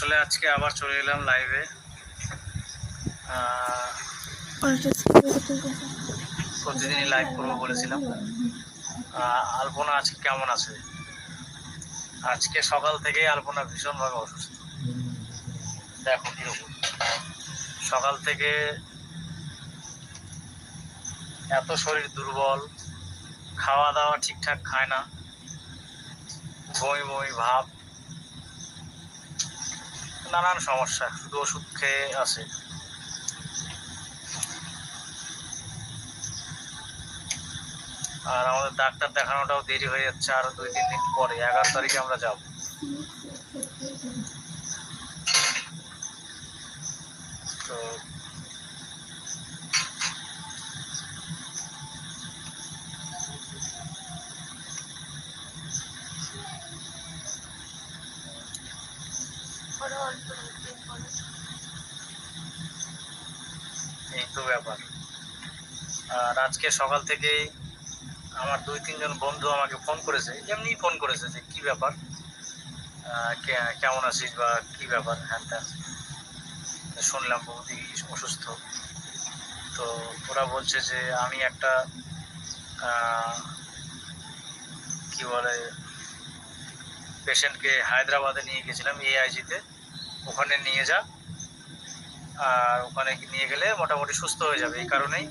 আসলে আজকে আবার চলে এলাম লাইভে প্রতিদিনই লাইভ করব বলেছিলাম। আলপনা আজকে কেমন আছে? আজকে সকাল থেকেই আলপনা ভীষণভাবে অসুস্থ। দেখো কীরকম সকাল থেকে এত শরীর দুর্বল, খাওয়া দাওয়া ঠিকঠাক খায় না। বমি বমি ভাব। নানান সমস্যা, শুধু ওষুধ খেয়ে আছে। আর আমাদের ডাক্তার দেখানোটাও দেরি হয়ে যাচ্ছে, আর দুই, তিন দিন পরে, এগারো তারিখে আমরা যাব। তো এই তো ব্যাপার। আর আজকে সকাল থেকেই আমার দুই, তিনজন বন্ধু আমাকে ফোন করেছে এমনি ফোন করেছে যে কি ব্যাপার কেমন আছিস বা কি ব্যাপার, হ্যান শুনলাম বৌদি অসুস্থ। তো ওরা বলছে যে আমি একটা কি বলে পেশেন্টকে হায়দ্রাবাদে নিয়ে গেছিলাম, এআইজিতে। ওখানে নিয়ে যা। আর ওখানে নিয়ে গেলে মোটামুটি সুস্থ হয়ে যাবে, এই কারণেই।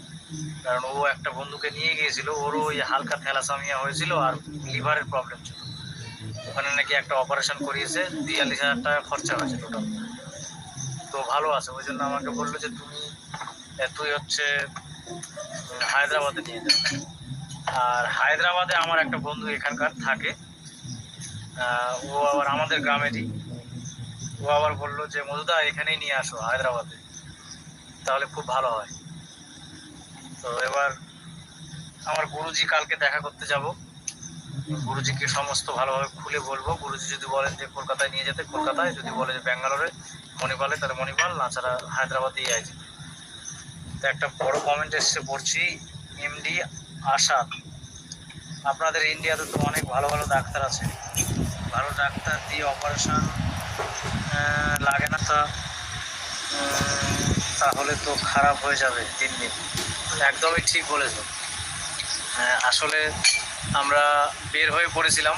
কারণ ও একটা বন্ধুকে নিয়ে গিয়েছিল, ওরও ওই হালকা থ্যালাসামিয়া হয়েছিল আর লিভারের প্রবলেম ছিল। ওখানে নাকি একটা অপারেশন করিয়েছে, বিয়াল্লিশ হাজার টাকা খরচা হয়েছে টোটাল তো ভালো আছে, ওই জন্য আমাকে বলল যে তুমি তুই হচ্ছে হায়দ্রাবাদে নিয়ে যা। আর হায়দ্রাবাদে আমার একটা বন্ধু এখানকার থাকে ও আবার আমাদের গ্রামেরই। ও আবার বলল যে, মধুদা, এখানেই নিয়ে আসো হায়দ্রাবাদে। তাহলে খুব ভালো হয়। তো এবার আমার গুরুজি কালকে দেখা করতে যাব। গুরুজিকে সমস্ত ভালোভাবে খুলে বলব। গুরুজি যদি বলেন যে, কলকাতায় নিয়ে যেতে, কলকাতায়। যদি বলে যে, ব্যাঙ্গালোরে, মণিপালে, তাহলে মণিপাল না ছাড়া হায়দ্রাবাদেই আছে তো একটা বড় কমেন্ট এসছে, পড়ছি এমডি আশাদ। আপনাদের ইন্ডিয়াতে তো অনেক ভালো ভালো ডাক্তার আছে। ভালো ডাক্তার দিয়ে অপারেশন লাগে না তা তাহলে তো খারাপ হয়ে যাবে দিন দিন। একদমই ঠিক বলেছ। আসলে আমরা বের হয়ে পড়েছিলাম।